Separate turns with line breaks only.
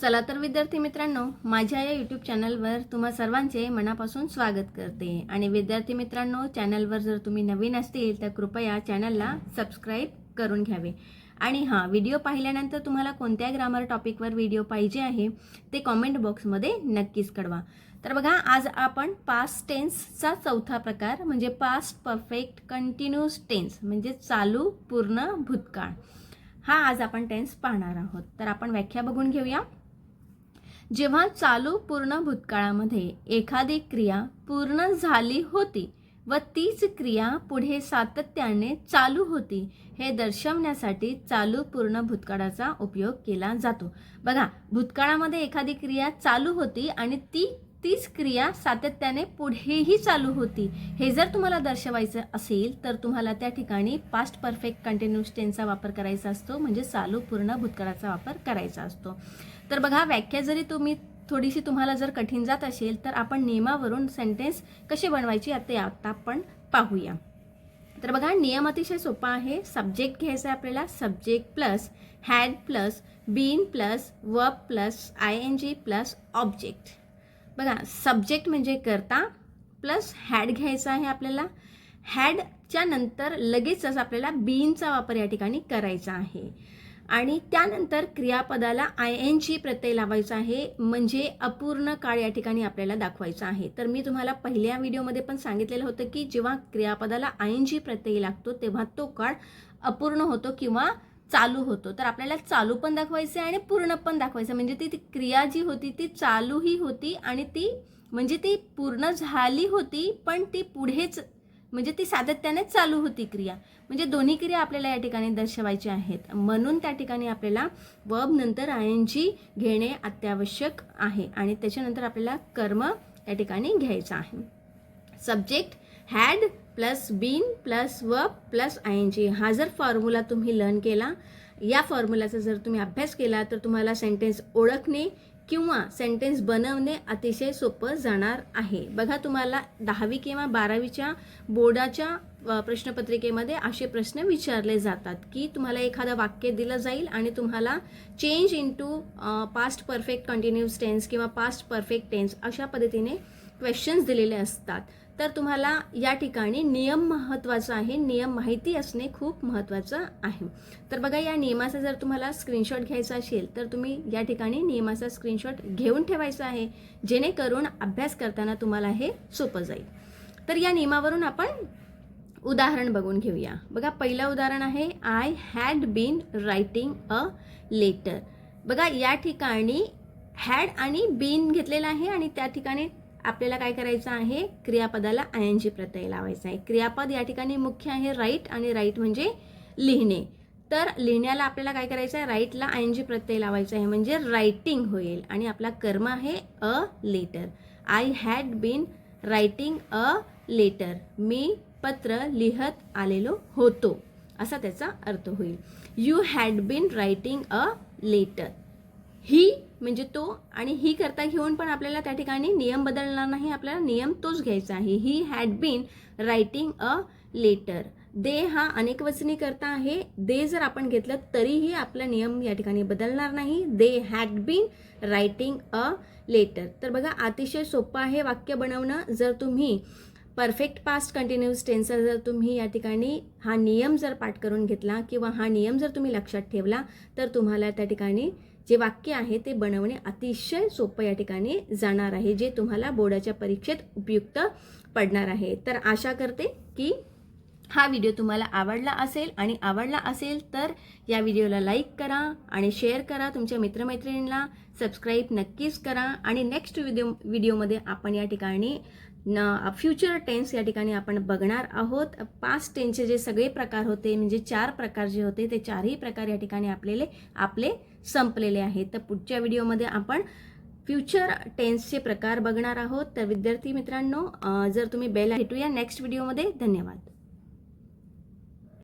चला तर विद्यार्थी मित्रांनो माझ्या या यूट्यूब चॅनलवर तुम्हा सर्वांचे मनापासून स्वागत करते. आणि विद्यार्थी मित्रांनो चॅनलवर जर तुम्ही नवीन असतील तर कृपया चॅनलला सबस्क्राईब करून घ्यावे. आणि हां व्हिडिओ पाहिल्यानंतर तुम्हाला कोणत्या ग्रामर टॉपिकवर व्हिडिओ पाहिजे आहे ते कॉमेंट बॉक्समध्ये नक्कीच कळवा. तर बघा आज आपण पास्ट टेन्सचा चौथा प्रकार म्हणजे पास्ट परफेक्ट कंटिन्यूस टेन्स म्हणजे चालू पूर्ण भूतकाळ. हा आज आपण टेन्स पाहणार आहोत. तर आपण व्याख्या बघून घेऊया. जेव्हा चालू पूर्ण भूतकाळामध्ये एखादी क्रिया पूर्ण झाली होती व तीच क्रिया पुढे सातत्याने चालू होती हे दर्शवण्यासाठी चालू पूर्ण भूतकाळाचा उपयोग केला जातो. बघा भूतकाळामध्ये एखादी क्रिया चालू होती आणि ती तीच क्रिया सातत्याने पुढेही चालू होती. हे जर तुम्हाला दर्शवायचं असेल तर तुम्हाला त्या ठिकाणी पास्ट परफेक्ट कंटिन्युअस टेनचा वापर करायचा असतो म्हणजे चालू पूर्ण भूतकाळाचा वापर करायचा असतो. तर बघा व्याख्या जरी तुम्ही थोडीशी तुम्हाला जर कठीण जात असेल तर आपण नियमावरून सेंटेन्स कसे बनवायची ते आता आपण पाहूया. तर बघा नियम अतिशय सोपा आहे. सब्जेक्ट घ्यायचा आहे आपल्याला. Subject plus had plus been plus verb plus I N G plus object बघा सब्जेक्ट म्हणजे करता प्लस हॅड घ्यायचा आहे आपल्याला. हॅडच्या नंतर लगेचच आपल्याला बीनचा वापर या ठिकाणी करायचा आहे. आणि त्यानंतर क्रियापदाला आय एन जी प्रत्यय लावायचा आहे म्हणजे अपूर्ण काळ या ठिकाणी आपल्याला दाखवायचा आहे. तर मी तुम्हाला पहिल्या व्हिडिओमध्ये पण सांगितलेलं होतं की जेव्हा क्रियापदाला आय एन जी प्रत्यय लागतो तेव्हा तो काळ अपूर्ण होतो किंवा चालू होतो. तर आपल्याला चालू पण दाखवायचं आहे आणि पूर्ण पण दाखवायचं म्हणजे ती ती क्रिया जी होती ती चालूही होती आणि ती म्हणजे ती पूर्ण झाली होती पण ती पुढेच म्हणजे ती सातत्याने चालू होती क्रिया. म्हणजे दोन्ही क्रिया आपल्याला या ठिकाणी दर्शवायची आहेत. म्हणून त्या ठिकाणी आपल्याला वब नंतर आय एन जी घेणे अत्यावश्यक आहे आणि त्याच्यानंतर आपल्याला कर्म या ठिकाणी घ्यायचं आहे. Subject had plus been plus verb plus I N G हा जर फॉर्म्युला तुम्ही लर्न केला या फॉर्म्युलाचा जर तुम्ही अभ्यास केला तर तुम्हाला सेंटेन्स ओळखणे किंवा सेंटेन्स बनवणे अतिशय सोपं जाणार आहे. बघा तुम्हाला दहावी किंवा बारावीच्या बोर्डाच्या प्रश्नपत्रिकेमध्ये असे प्रश्न विचारले जातात की तुम्हाला एखादं वाक्य दिलं जाईल आणि तुम्हाला change into past perfect continuous tense किंवा पास्ट परफेक्ट टेन्स अशा पद्धतीने क्वेश्चन्स दिलेले असतात. तर तुम्हाला या ठिकाणी नियम महत्त्वाचा आहे. नियम माहिती असणे खूप महत्त्वाचं आहे. तर बघा या नियमाचा जर तुम्हाला स्क्रीनशॉट घ्यायचा असेल तर तुम्ही या ठिकाणी नियमाचा स्क्रीनशॉट घेऊन ठेवायचा आहे. जेणेकरून अभ्यास करताना तुम्हाला हे सोपं जाईल. तर या नियमावरून आपण उदाहरण बघून घेऊया. बघा पहिलं उदाहरण आहे I had been writing a letter बघा या ठिकाणी हॅड आणि बीन घेतलेलं आहे आणि त्या ठिकाणी आपल्याला काय करायचं आहे? क्रियापदाला आय एन जी प्रत्यय लावायचा आहे. क्रियापद या ठिकाणी मुख्य आहे राईट आणि राईट म्हणजे लिहिणे. तर लिहिण्याला आपल्याला काय करायचं आहे? राईटला आय एन जी प्रत्यय लावायचा आहे. म्हणजे रायटिंग होईल. आणि आपला कर्म आहे a letter I had been writing a letter मी पत्र लिहत आलेलो होतो. असा त्याचा अर्थ होईल. You had been writing a letter ही म्हणजे तो आणि ही करता घेऊन पण आपल्याला त्या ठिकाणी नियम बदलणार नाही आपल्याला नियम तोच घ्यायचा आहे. He had been writing a letter they हा अनेकवचनी करता आहे. दे जर आपण घेतलं तरीही आपला नियम या ठिकाणी बदलणार नाही. They had been writing a letter तर बघा अतिशय सोपं आहे वाक्य बनवणं. जर तुम्ही परफेक्ट पास्ट कंटिन्युअस टेन्सचा जर तुम्ही या ठिकाणी हा नियम जर पाठ करून घेतला किंवा हा नियम जर तुम्ही लक्षात ठेवला तर तुम्हाला त्या ठिकाणी जे वाक्य आहे ते बनवणे अतिशय सोपं या ठिकाणी जाणार आहे जे तुम्हाला बोर्डाच्या परीक्षेत उपयुक्त पडणार आहे. तर आशा करते की हा व्हिडिओ तुम्हाला आवडला असेल आणि आवडला असेल तर या व्हिडिओला लाईक करा आणि शेअर करा तुमच्या मित्रमैत्रिणींना. सबस्क्राईब नक्कीच करा आणि नेक्स्ट व्हिडिओ व्हिडिओमध्ये आपण या ठिकाणी न फ्युचर टेन्स या ठिकाणी आपण बघणार आहोत. पास्ट टेन्सचे जे सगळे प्रकार होते म्हणजे चार प्रकार जे होते ते चारही प्रकार या ठिकाणी आपलेले आपले संपलेले आहेत. तर पुढच्या व्हिडिओमध्ये आपण फ्युचर टेन्सचे प्रकार बघणार आहोत. तर विद्यार्थी मित्रांनो जर तुम्ही बेल भेटूया नेक्स्ट व्हिडिओमध्ये धन्यवाद.